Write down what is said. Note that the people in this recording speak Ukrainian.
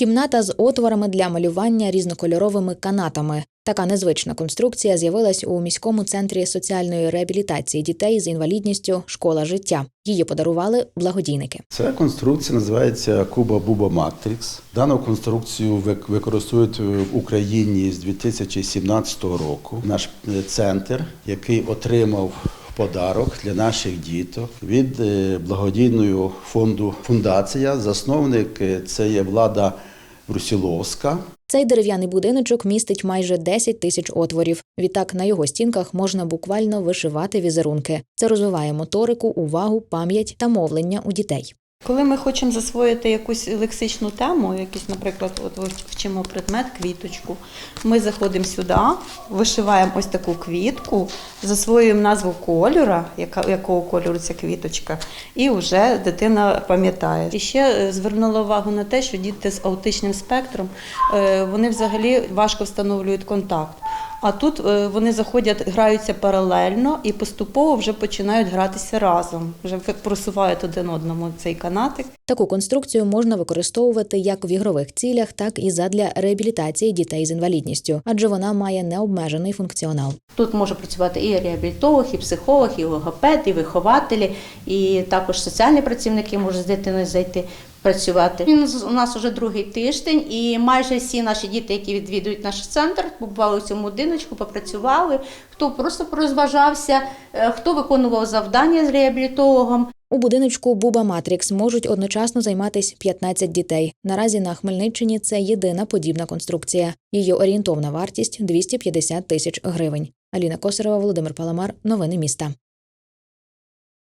Кімната з отворами для малювання різнокольоровими канатами. Така незвична конструкція з'явилась у міському центрі соціальної реабілітації дітей з інвалідністю Школа життя. Її подарували благодійники. Ця конструкція називається Куба Буба Матрікс. Дану конструкцію вик- використовують в Україні з 2017 року. Наш е, центр, який отримав подарок для наших діток від е, благодійного фонду Фундація. Засновник е, це є влада Брусіловська. Цей дерев'яний будиночок містить майже 10 тисяч отворів. Відтак на його стінках можна буквально вишивати візерунки. Це розвиває моторику, увагу, пам'ять та мовлення у дітей. Коли ми хочемо засвоїти якусь лексичну тему, якийсь, наприклад, от вчимо предмет квіточку, ми заходимо сюди, вишиваємо ось таку квітку, засвоюємо назву кольора, якого кольору ця квіточка, і вже дитина пам'ятає. І ще е, звернула увагу на те, що діти з аутичним спектром е, вони взагалі важко встановлюють контакт. А тут е, вони заходять, граються паралельно і поступово вже починають гратися разом, вже просувають один одному цей канатик. Таку конструкцію можна використовувати як в ігрових цілях, так і задля реабілітації дітей з інвалідністю, адже вона має необмежений функціонал. Тут може працювати і реабілітолог, і психолог, і логопед, і вихователі, і також соціальні працівники можуть з дитиною зайти працювати. Він у нас вже другий тиждень, і майже всі наші діти, які відвідують наш центр, побували у цьому будиночку, попрацювали. Хто просто порозважався, е, хто виконував завдання з реабілітологом. У будиночку Буба Матрікс можуть одночасно займатися 15 дітей. Наразі на Хмельниччині це єдина подібна конструкція. Її орієнтовна вартість 250 тисяч гривень. Аліна Косарова, Володимир Паламар. Новини міста.